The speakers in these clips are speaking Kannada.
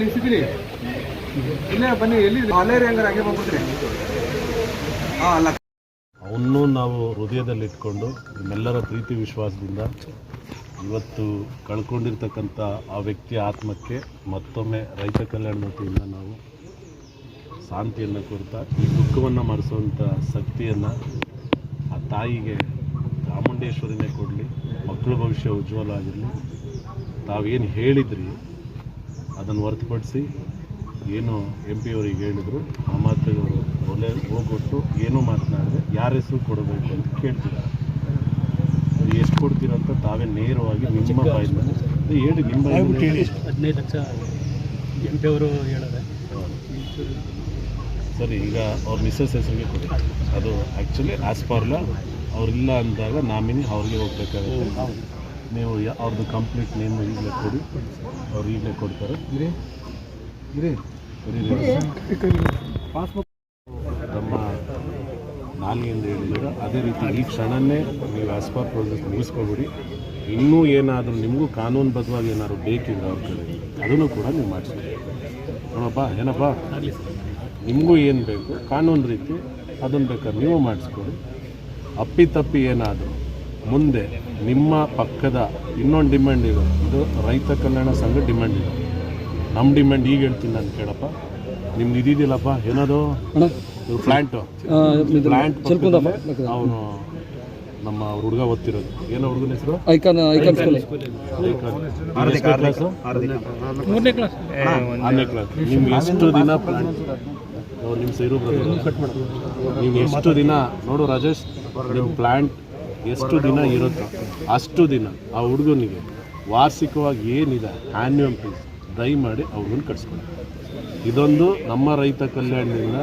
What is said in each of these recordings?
ನೀವು ಸಿಗ್ಲಿ ಇಲ್ಲೇ ಬನ್ನಿ, ಎಲ್ಲಿ? ಅಲ್ಲೇರಿ ಹಂಗಾರೆ ಹಂಗೆ ಬಂದ್ಬಿಟ್ರಿ. ಹಾಂ, ಅಲ್ಲ. ಅವನ್ನೂ ನಾವು ಹೃದಯದಲ್ಲಿ ಇಟ್ಕೊಂಡು ನಿಮ್ಮೆಲ್ಲರ ಪ್ರೀತಿ ವಿಶ್ವಾಸದಿಂದ ಇವತ್ತು ಕಳ್ಕೊಂಡಿರ್ತಕ್ಕಂಥ ಆ ವ್ಯಕ್ತಿಯ ಆತ್ಮಕ್ಕೆ ಮತ್ತೊಮ್ಮೆ ರೈತ ಕಲ್ಯಾಣ ವತಿಯಿಂದ ನಾವು ಶಾಂತಿಯನ್ನು ಕೊಡ್ತಾ, ಈ ದುಃಖವನ್ನು ಮಾಡಿಸುವಂಥ ಶಕ್ತಿಯನ್ನು ಆ ತಾಯಿಗೆ, ಚಾಮುಂಡೇಶ್ವರಿನೇ ಕೊಡಲಿ, ಮಕ್ಕಳ ಭವಿಷ್ಯ ಉಜ್ವಲ ಆಗಿರಲಿ. ತಾವೇನು ಹೇಳಿದ್ರಿ ಅದನ್ನು ಹೊರತುಪಡಿಸಿ ಏನು ಎಂ ಪಿ ಅವರಿಗೆ ಹೇಳಿದರು ಆ ಮಾತುಗಳು ಒಲೆ ಹೋಗ್ಬಿಟ್ಟು ಏನೂ ಮಾತನಾಡಿದೆ ಯಾರ ಹೆಸರು ಕೊಡಬೇಕು ಅಂತ ಕೇಳ್ತಿದ್ದಾರೆ. ಅದು ಎಷ್ಟು ಕೊಡ್ತೀರಂತ ತಾವೇ ನೇರವಾಗಿ ನಿಮ್ಮ ಬಾಯಿಂದ ಹೇಳಿ ನಿಮ್ಮ ಹೇಳಿ. ಹದಿನೈದು ಲಕ್ಷ ಎಂ ಪಿ ಅವರು ಹೇಳಿದ್ರೆ ಸರಿ ಈಗ ಅವ್ರ ಮಿಸ್ಸಸ್ ಹೆಸರಿಗೆ ಕೊಡಿ. ಅದು ಆ್ಯಕ್ಚುಲಿ ಆಸ್ಪಾರ್ಲ ಪರ್ ಲಾ ಅವ್ರಿಲ್ಲ ಅಂದಾಗ ನಾಮಿನಿ ಅವ್ರಿಗೆ ಹೋಗ್ಬೇಕಾಗುತ್ತೆ. ನೀವು ಅವ್ರದ್ದು ಕಂಪ್ಲೀಟ್ ನೇಮ್ ಈಗಲೇ ಕೊಡಿ. ಅವ್ರು ಈಗಲೇ ಕೊಡ್ತಾರೆ. ಪಾಸ್ಬುಕ್ ನಮ್ಮ ನಾಲಿಗೆಯಿಂದ ಹೇಳಿದ್ರೆ ಅದೇ ರೀತಿ ಈ ಕ್ಷಣನೇ ನೀವು ಆಸ್ಪಾ ಪ್ರಾಜೆಕ್ಟ್ ಮುಗಿಸ್ಕೊಬಿಡಿ. ಇನ್ನೂ ಏನಾದರೂ ನಿಮಗೂ ಕಾನೂನುಬದ್ಧವಾಗಿ ಏನಾದ್ರು ಬೇಕಿದ್ರೆ ಅವ್ರ ಕಡೆ ಅದನ್ನು ಕೂಡ ನೀವು ಮಾಡಿಸ್ತೀವಿ ನೋಡಪ್ಪ ಏನಪ್ಪ? ನಿಮಗೂ ಏನು ಬೇಕು? ಕಾನೂನು ರೀತಿ ಅದನ್ನು ಬೇಕಾದ್ರೆ ನೀವು ಮಾಡಿಸ್ಕೊಡಿ. ಅಪ್ಪಿತಪ್ಪಿ ಏನಾದರೂ ಮುಂದೆ ನಿಮ್ಮ ಪಕ್ಕದ ಇನ್ನೊಂದು ಡಿಮ್ಯಾಂಡ್ ಇದೆ. ಇದು ರೈತ ಕಲ್ಯಾಣ ಸಂಘ ಡಿಮ್ಯಾಂಡ್ ಇದೆ. ನಮ್ಮ ಡಿಮ್ಯಾಂಡ್ ಈಗ ಹೇಳ್ತೀನಿ ನಾನು ಕೇಳಪ್ಪ. ನಿಮ್ದು ಇದಿದ್ದಿಲ್ಲಪ್ಪ ಏನದು? ಪ್ಲ್ಯಾಂಟು ಪ್ಲ್ಯಾಂಟ್ ಅವನು ನಮ್ಮ ಹುಡುಗ ಓದ್ತಿರೋದು. ಏನೋ ಹುಡುಗನ ಹೆಸರು? ಐಕಾನ್ ಐಕಾನ್ ಸ್ಕೂಲ್ ಕ್ಲಾಸು ಮೂರನೇ ಕ್ಲಾಸ್ ಆರನೇ ಕ್ಲಾಸ್ ನಿಮ್ಗೆ ಎಷ್ಟು ದಿನ ಪ್ಲ್ಯಾಂಟ್ ನಿಮ್ಮ ಸೈರು ನೀವು ಎಷ್ಟು ದಿನ ನೋಡು ರಾಜೇಶ್ ನಿಮ್ಮ ಪ್ಲ್ಯಾಂಟ್ ಎಷ್ಟು ದಿನ ಇರುತ್ತೋ ಅಷ್ಟು ದಿನ ಆ ಹುಡುಗನಿಗೆ ವಾರ್ಷಿಕವಾಗಿ ಏನಿದೆ ಆ್ಯನ್ಯುವಲ್ ಫೀಸ್ ದಯಮಾಡಿ ಹುಡುಗನ ಕಟ್ಸ್ಕೊಳ್ಳಿ ಇದೊಂದು ನಮ್ಮ ರೈತ ಕಲ್ಯಾಣದಿಂದ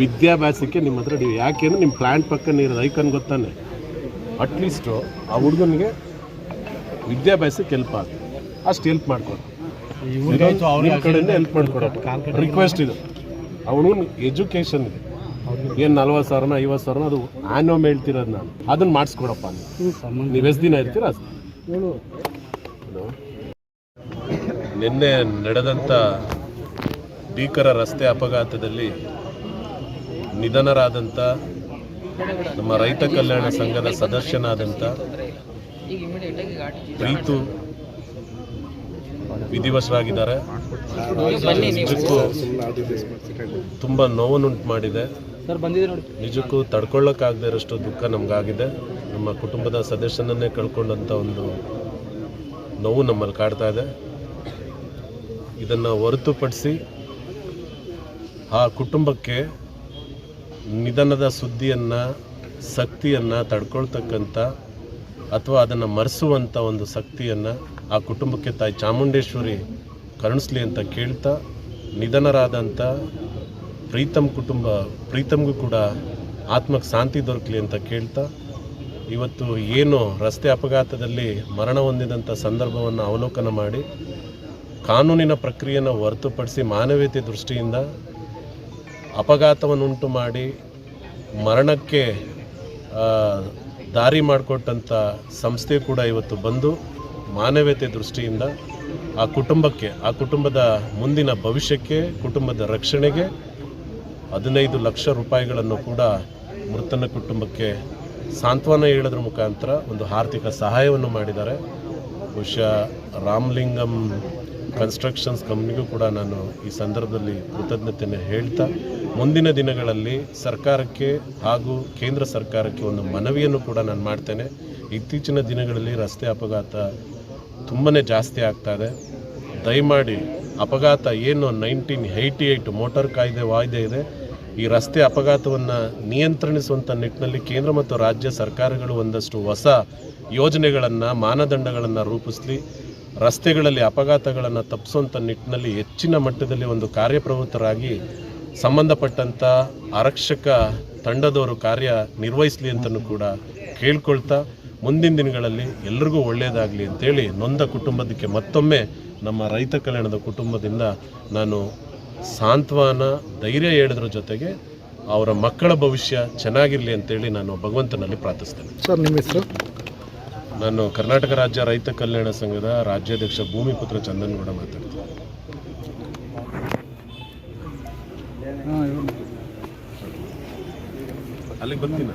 ವಿದ್ಯಾಭ್ಯಾಸಕ್ಕೆ ನಿಮ್ಮ ಹತ್ರ ನೀವು ಯಾಕೆಂದ್ರೆ ನಿಮ್ಮ ಪ್ಲ್ಯಾಂಟ್ ಪಕ್ಕನೇ ಇರೋದು ಐಕನ್ ಗೊತ್ತಾನೆ? ಅಟ್ಲೀಸ್ಟು ಆ ಹುಡುಗನಿಗೆ ವಿದ್ಯಾಭ್ಯಾಸಕ್ಕೆ ಹೆಲ್ಪ್ ಆಗುತ್ತೆ. ಅಷ್ಟು ಹೆಲ್ಪ್ ಮಾಡ್ಕೊಡಿ. ನಿಮ್ಮ ಕಡೆಯಿಂದ ಹೆಲ್ಪ್ ಮಾಡ್ಕೊಡಪ್ಪ ರಿಕ್ವೆಸ್ಟ್ ಇದು. ಅವನು ಎಜುಕೇಷನ್ ಇದೆ. ಏನು ನಲ್ವತ್ತು ಸಾವಿರನ ಐವತ್ತು ಸಾವಿರನ ಅದು ಆ್ಯನ್ವಮ್ ಹೇಳ್ತಿರೋದು ನಾನು. ಅದನ್ನು ಮಾಡಿಸ್ಕೊಡಪ್ಪ ನೀವು ಎಷ್ಟು ದಿನ ಇರ್ತೀರ? ನಿನ್ನೆ ನಡೆದಂಥ ಭೀಕರ ರಸ್ತೆ ಅಪಘಾತದಲ್ಲಿ ನಿಧನರಾದಂಥ ನಮ್ಮ ರೈತ ಕಲ್ಯಾಣ ಸಂಘದ ಸದಸ್ಯನಾದಂಥ ಪ್ರೀತು ವಿಧಿವಶರಾಗಿದ್ದಾರೆ. ತುಂಬ ನೋವನ್ನುಂಟು ಮಾಡಿದೆ. ಸರ್, ಬಂದಿದೆ ನೋಡಿ. ನಿಜಕ್ಕೂ ತಡ್ಕೊಳ್ಳೋಕ್ಕಾಗದೇ ಇರೋಷ್ಟು ದುಃಖ ನಮಗಾಗಿದೆ. ನಮ್ಮ ಕುಟುಂಬದ ಸದಸ್ಯನನ್ನೇ ಕಳ್ಕೊಂಡಂಥ ಒಂದು ನೋವು ನಮ್ಮಲ್ಲಿ ಕಾಡ್ತಾ ಇದೆ. ಇದನ್ನು ಹೊರತುಪಡಿಸಿ ಆ ಕುಟುಂಬಕ್ಕೆ ನಿಧನದ ಸುದ್ದಿಯನ್ನು ಶಕ್ತಿಯನ್ನು ತಡ್ಕೊಳ್ತಕ್ಕಂಥ ಅಥವಾ ಅದನ್ನು ಮರೆಸುವಂಥ ಒಂದು ಶಕ್ತಿಯನ್ನು ಆ ಕುಟುಂಬಕ್ಕೆ ತಾಯಿ ಚಾಮುಂಡೇಶ್ವರಿ ಕರುಣಿಸ್ಲಿ ಅಂತ ಕೇಳ್ತಾ ನಿಧನರಾದಂಥ ಪ್ರೀತಮ್ ಕುಟುಂಬ, ಪ್ರೀತಮ್ಗೂ ಕೂಡ ಆತ್ಮಕ್ಕೆ ಶಾಂತಿ ದೊರಕಲಿ ಅಂತ ಕೇಳ್ತಾ, ಇವತ್ತು ಏನು ರಸ್ತೆ ಅಪಘಾತದಲ್ಲಿ ಮರಣ ಹೊಂದಿದಂಥ ಸಂದರ್ಭವನ್ನು ಅವಲೋಕನ ಮಾಡಿ, ಕಾನೂನಿನ ಪ್ರಕ್ರಿಯೆಯನ್ನು ಹೊರತುಪಡಿಸಿ ಮಾನವೀಯತೆ ದೃಷ್ಟಿಯಿಂದ ಅಪಘಾತವನ್ನುಂಟು ಮಾಡಿ, ಮರಣಕ್ಕೆ ದಾರಿ ಮಾಡಿಕೊಟ್ಟಂಥ ಸಂಸ್ಥೆ ಕೂಡ ಇವತ್ತು ಬಂದು ಮಾನವೀಯತೆ ದೃಷ್ಟಿಯಿಂದ ಆ ಕುಟುಂಬಕ್ಕೆ, ಆ ಕುಟುಂಬದ ಮುಂದಿನ ಭವಿಷ್ಯಕ್ಕೆ, ಕುಟುಂಬದ ರಕ್ಷಣೆಗೆ ಹದಿನೈದು ಲಕ್ಷ ರೂಪಾಯಿಗಳನ್ನು ಕೂಡ ಮೃತನ ಕುಟುಂಬಕ್ಕೆ ಸಾಂತ್ವನ ಹೇಳೋದ್ರ ಮುಖಾಂತರ ಒಂದು ಆರ್ಥಿಕ ಸಹಾಯವನ್ನು ಮಾಡಿದ್ದಾರೆ. ಬಹುಶಃ ರಾಮಲಿಂಗಂ ಕನ್ಸ್ಟ್ರಕ್ಷನ್ಸ್ ಕಂಪ್ನಿಗೂ ಕೂಡ ನಾನು ಈ ಸಂದರ್ಭದಲ್ಲಿ ಕೃತಜ್ಞತೆಯನ್ನು ಹೇಳ್ತಾ, ಮುಂದಿನ ದಿನಗಳಲ್ಲಿ ಸರ್ಕಾರಕ್ಕೆ ಹಾಗೂ ಕೇಂದ್ರ ಸರ್ಕಾರಕ್ಕೆ ಒಂದು ಮನವಿಯನ್ನು ಕೂಡ ನಾನು ಮಾಡ್ತೇನೆ. ಇತ್ತೀಚಿನ ದಿನಗಳಲ್ಲಿ ರಸ್ತೆ ಅಪಘಾತ ತುಂಬಾ ಜಾಸ್ತಿ ಆಗ್ತಾ ಇದೆ. ದಯಮಾಡಿ ಅಪಘಾತ ಏನು ನೈನ್ಟೀನ್ ಏಯ್ಟಿ ಏಯ್ಟ್ ಮೋಟಾರ್ ಕಾಯ್ದೆ ವಾಯ್ದೆ ಇದೆ. ಈ ರಸ್ತೆ ಅಪಘಾತವನ್ನು ನಿಯಂತ್ರಣಿಸುವಂಥ ನಿಟ್ಟಿನಲ್ಲಿ ಕೇಂದ್ರ ಮತ್ತು ರಾಜ್ಯ ಸರ್ಕಾರಗಳು ಒಂದಷ್ಟು ಹೊಸ ಯೋಜನೆಗಳನ್ನು, ಮಾನದಂಡಗಳನ್ನು ರೂಪಿಸಲಿ, ರಸ್ತೆಗಳಲ್ಲಿ ಅಪಘಾತಗಳನ್ನು ತಪ್ಪಿಸುವಂಥ ನಿಟ್ಟಿನಲ್ಲಿ ಹೆಚ್ಚಿನ ಮಟ್ಟದಲ್ಲಿ ಒಂದು ಕಾರ್ಯಪ್ರವೃತ್ತರಾಗಿ ಸಂಬಂಧಪಟ್ಟಂಥ ಆರಕ್ಷಕ ತಂಡದವರು ಕಾರ್ಯ ನಿರ್ವಹಿಸಲಿ ಅಂತಲೂ ಕೂಡ ಕೇಳ್ಕೊಳ್ತಾ ಮುಂದಿನ ದಿನಗಳಲ್ಲಿ ಎಲ್ರಿಗೂ ಒಳ್ಳೆಯದಾಗಲಿ ಅಂತೇಳಿ ನೊಂದ ಕುಟುಂಬದಕ್ಕೆ ಮತ್ತೊಮ್ಮೆ ನಮ್ಮ ರೈತ ಕಲ್ಯಾಣದ ಕುಟುಂಬದಿಂದ ನಾನು ಸಾಂತ್ವನ ಧೈರ್ಯ ಹೇಳಿದ್ರ ಜೊತೆಗೆ ಅವರ ಮಕ್ಕಳ ಭವಿಷ್ಯ ಚೆನ್ನಾಗಿರಲಿ ಅಂತೇಳಿ ನಾನು ಭಗವಂತನಲ್ಲಿ ಪ್ರಾರ್ಥಿಸ್ತೇನೆ. ಸರ್ ನಿಮ್ಮ ಹೆಸರು? ನಾನು ಕರ್ನಾಟಕ ರಾಜ್ಯ ರೈತ ಕಲ್ಯಾಣ ಸಂಘದ ರಾಜ್ಯಾಧ್ಯಕ್ಷ ಭೂಮಿಪುತ್ರ ಚಂದನ್ಗೌಡ ಮಾತಾಡ್ತೀನಿ. ಅಲ್ಲಿಗೆ ಬರ್ತೀನಿ